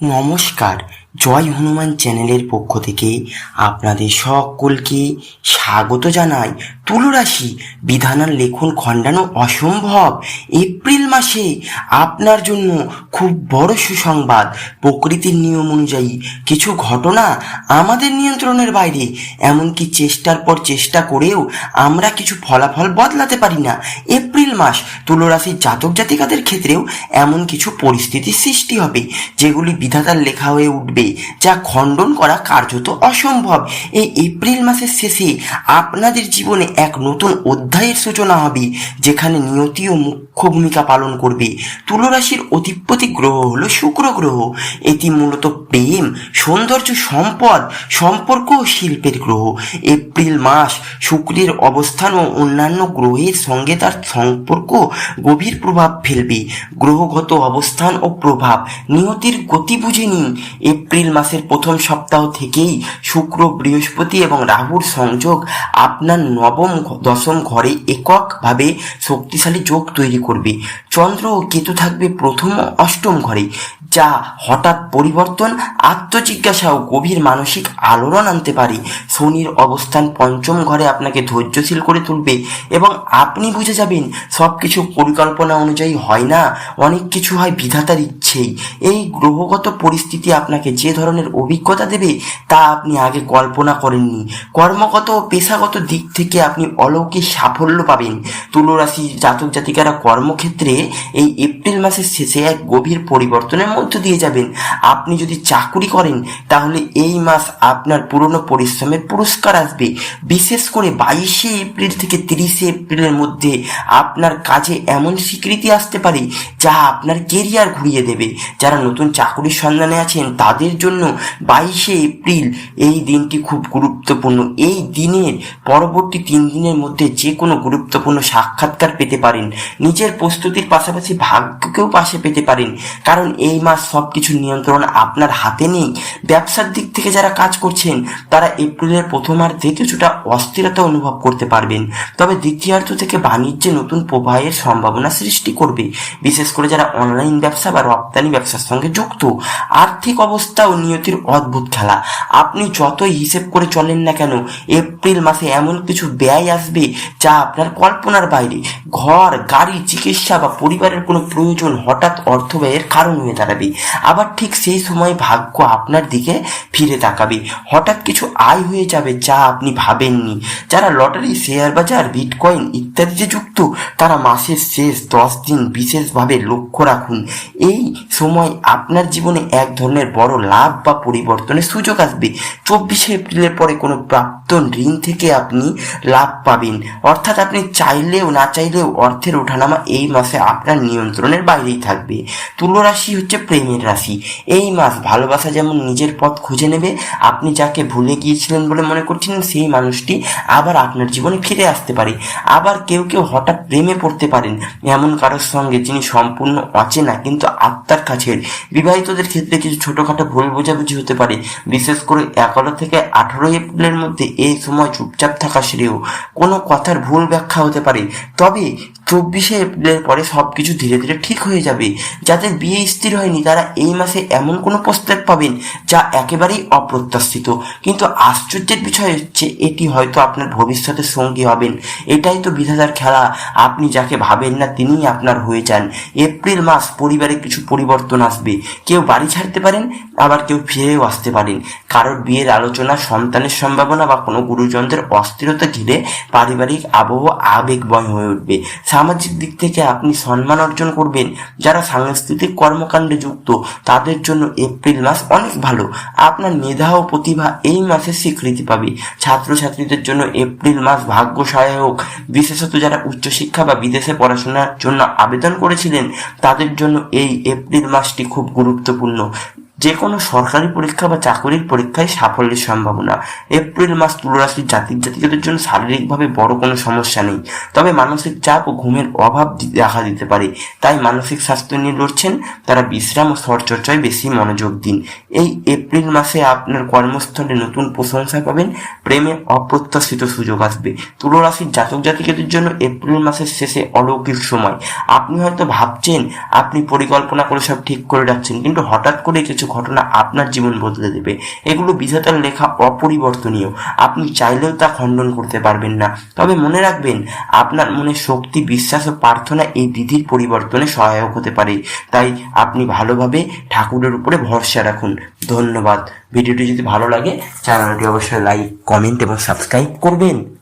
um almoscar জয় হনুমান চ্যানেলের পক্ষ থেকে আপনাদের সকলকে স্বাগত জানাই। তুলরাশি বিধানার লেখন খণ্ডানো অসম্ভব। এপ্রিল মাসে আপনার জন্য খুব বড় সুসংবাদ। প্রকৃতির নিয়ম অনুযায়ী কিছু ঘটনা আমাদের নিয়ন্ত্রণের বাইরে, এমনকি চেষ্টার পর চেষ্টা করেও আমরা কিছু ফলাফল বদলাতে পারি না। এপ্রিল মাস তুলরাশির জাতক জাতিকাদের ক্ষেত্রেও এমন কিছু পরিস্থিতির সৃষ্টি হবে, যেগুলি বিধাতার লেখা হয়ে উঠবে। যা খণ্ডন করা কার্যত অসম্ভব। এই এপ্রিল মাসের শেষে আপনাদের জীবনে এক নতুন অধ্যায়ের সূচনা হবে, যেখানে নিয়তি ও মুখ্য ভূমিকা পালন করবে। তুলরাশির অধিপতি গ্রহ হলো শুক্র গ্রহ। এটি মূলত প্রেম, সৌন্দর্য, সম্পদ, সম্পর্ক ও শিল্পের গ্রহ। এপ্রিল মাস শুক্রের অবস্থান ও অন্যান্য গ্রহের সঙ্গে তার সম্পর্ক গভীর প্রভাব ফেলবে। গ্রহগত অবস্থান ও প্রভাব নিয়তির গতি বুঝে নিন। এপ্রিল মাসের প্রথম সপ্তাহ থেকেই শুক্র, বৃহস্পতি এবং রাহুর সংযোগ আপনার নবম দশম ঘরে এককভাবে শক্তিশালী যোগ তৈরি করবে। চন্দ্র ও কেতু থাকবে প্রথম অষ্টম ঘরে। যা হঠাৎ পরিবর্তন, আত্মজিজ্ঞাসা ও গভীর মানসিক আলোড়ন আনতে পারে। শনির অবস্থান পঞ্চম ঘরে আপনাকে ধৈর্যশীল করে তুলবে এবং আপনি বুঝে যাবেন সব কিছু পরিকল্পনা অনুযায়ী হয় না, অনেক কিছু হয় বিধাতার ইচ্ছেই। এই গ্রহগত পরিস্থিতি আপনাকে যে ধরনের অভিজ্ঞতা দেবে তা আপনি আগে কল্পনা করেননি। কর্মগত ও পেশাগত দিক থেকে আপনি অলৌকিক সাফল্য পাবেন। তুলরাশি জাতক জাতিকারা কর্মক্ষেত্রে এই এপ্রিল মাসের শেষে এক গভীর পরিবর্তনের মধ্য দিয়ে যাবেন। আপনি যদি চাকুরি করেন, তাহলে এই মাস আপনার পুরনো পরিশ্রমের পুরস্কার আসবে। বিশেষ করে বাইশে এপ্রিল থেকে তিরিশে এপ্রিলের মধ্যে আপনার কাজে এমন স্বীকৃতি আসতে পারে, যা আপনার কেরিয়ার ঘুরিয়ে দেবে। যারা নতুন চাকুরির সন্ধানে আছেন, তাদের জন্য বাইশে এপ্রিল এই দিনটি খুব গুরুত্বপূর্ণ। এই দিনের পরবর্তী তিন দিনের মধ্যে যে কোনো গুরুত্বপূর্ণ সাক্ষাৎকার পেতে পারেন। নিজের প্রস্তুতির পাশাপাশি ভাগ্যকেও পাশে পেতে পারেন। কারণ এই মাস সব কিছু নিয়ন্ত্রণ আপনার হাতে নেই। ব্যবসার দিক থেকে যারা কাজ করছেন, তারা এপ্রিলের প্রথমার্ধে কিছুটা অস্থিরতা অনুভব করতে পারবেন। তবে দ্বিতীয়ার্ধ থেকে বাণিজ্যে নতুন প্রবাহের সম্ভাবনা সৃষ্টি করবে। বিশেষ করে যারা অনলাইন ব্যবসা বা রপ্তানি ব্যবসার সঙ্গে যুক্ত। আর্থিক অবস্থা ও নিয়তির অদ্ভুত খেলা। আপনি যতই হিসেব করে চলেন না কেন, এপ্রিল মাসে এমন কিছু ব্যয় আসবে যা আপনার কল্পনার বাইরে। ঘর, গাড়ি, চিকিৎসা বা পরিবারের কোনো প্রয়োজন হঠাৎ অর্থ ব্যয়ের কারণ হয়ে দাঁড়াবে। আবার ঠিক সেই সময় ভাগ্য আপনার দিকে ফিরে তাকাবে। হঠাৎ কিছু আয় হয়ে যাবে যা আপনি ভাবেননি। যারা লটারি, শেয়ার বাজার, বিটকয়েন ইত্যাদিতে যুক্ত, তারা মাসের শেষ দশ দিন বিশেষভাবে লক্ষ্য রাখুন। এই সময় আপনার জীবনে এক ধরনের বড় লাভ বা পরিবর্তনের সুযোগ আসবে। চব্বিশে এপ্রিলের পরে কোনো প্রাক্তন ঋণ থেকে আপনি লাভ পাবেন। অর্থাৎ আপনি চাইলেও না চাইলেও অর্থের ওঠানামা এই মাসে আপনার নিয়ন্ত্রণের বাইরেই থাকবে। তুলো রাশি হচ্ছে প্রেমের রাশি। এই মাস ভালোবাসা যেমন নিজের পথ খুঁজে নেবে, আপনি যাকে ভুলে গিয়েছিলেন বলে মনে করছিলেন, সেই মানুষটি আবার আপনার জীবনে ফিরে আসতে পারে। আবার কেউ কেউ হঠাৎ প্রেমে পড়তে পারেন। এমন কারোর সঙ্গে যিনি সম্পূর্ণ অচেনা কিন্তু আত্মার কাছের। বিবাহিতদের ক্ষেত্রে কিছু ছোটখাটো ভুল বোঝাবুঝি হতে পারে। বিশেষ করে এগারো থেকে আঠারো এপ্রিলের মধ্যে এই সময় চুপচাপ থাকা শ্রেয় কোনো কথার ভুল ব্যাখ্যা হতে পারে। তবে চব্বিশে এপ্রিলের পরে সব কিছু ধীরে ধীরে ঠিক হয়ে যাবে। যাদের বিয়ে স্থির হয়নি, তারা এই মাসে এমন কোনো প্রস্তাব পাবেন যা একেবারেই অপ্রত্যাশিত। কিন্তু আশ্চর্যের বিষয় হচ্ছে, এটি হয়তো আপনার ভবিষ্যতের সঙ্গী হবেন। এটাই তো বিধাতার খেলা। আপনি যাকে ভাবেন না, তিনিই আপনার হয়ে যান। এপ্রিল মাস পরিবারে কিছু পরিবর্তন আসবে। কেউ বাড়ি ছাড়তে পারেন, আবার কেউ ফিরেও আসতে পারেন। কারোর বিয়ের আলোচনা, সন্তানের সম্ভাবনা বা কোনো গুরুজনদের অস্থিরতা ঘিরে পারিবারিক আবহ আবেগময় হয়ে উঠবে। সামাজিক দিক থেকে আপনি সম্মান অর্জন করবেন। যারা সাংস্কৃতিক কর্মকাণ্ডে যুক্ত, তাদের জন্য এপ্রিল মাস অনেক ভালো। আপনার মেধা ও প্রতিভা এই মাসে স্বীকৃতি পাবে। ছাত্রছাত্রীদের জন্য এপ্রিল মাস ভাগ্য সহায়ক বিশেষত যারা উচ্চশিক্ষা বা বিদেশে পড়াশোনার জন্য আবেদন করেছিলেন, তাদের জন্য এই এপ্রিল মাসটি খুব গুরুত্বপূর্ণ। যে কোনো সরকারি পরীক্ষা বা চাকরির পরীক্ষায় সাফল্যের সম্ভাবনা। এপ্রিল মাস তুলরাশির জাতির জাতিকাদের জন্য শারীরিকভাবে বড় কোনো সমস্যা নেই। তবে মানসিক চাপ ও ঘুমের অভাব দেখা দিতে পারে। তাই মানসিক স্বাস্থ্য নিয়ে লড়ছেন তারা বিশ্রাম ও শরচর্চায় বেশি মনোযোগ দিন। এই এপ্রিল মাসে আপনার কর্মস্থলে নতুন প্রশংসা পাবেন, প্রেমে অপ্রত্যাশিত সুযোগ আসবে। তুলরাশির জাতক জাতিকাদের জন্য এপ্রিল মাসের শেষে অলৌকিক সময়। আপনি হয়তো ভাবছেন, আপনি পরিকল্পনা করে সব ঠিক করে রাখছেন কিন্তু হঠাৎ করে কিছু ঘটনা আপনার জীবন বদলে দেবে। এগুলো বিধাতার লেখা অপরিবর্তনীয়। আপনি চাইলেও তা খণ্ডন করতে পারবেন না। তবে মনে রাখবেন, আপনার মনে শক্তি, বিশ্বাস ও প্রার্থনা এই বিধির পরিবর্তনে সহায়ক হতে পারে। তাই আপনি ভালোভাবে ঠাকুরের উপরে ভরসা রাখুন। ধন্যবাদ। ভিডিওটি যদি ভালো লাগে, চ্যানেলটি অবশ্যই লাইক, কমেন্ট এবং সাবস্ক্রাইব করবেন।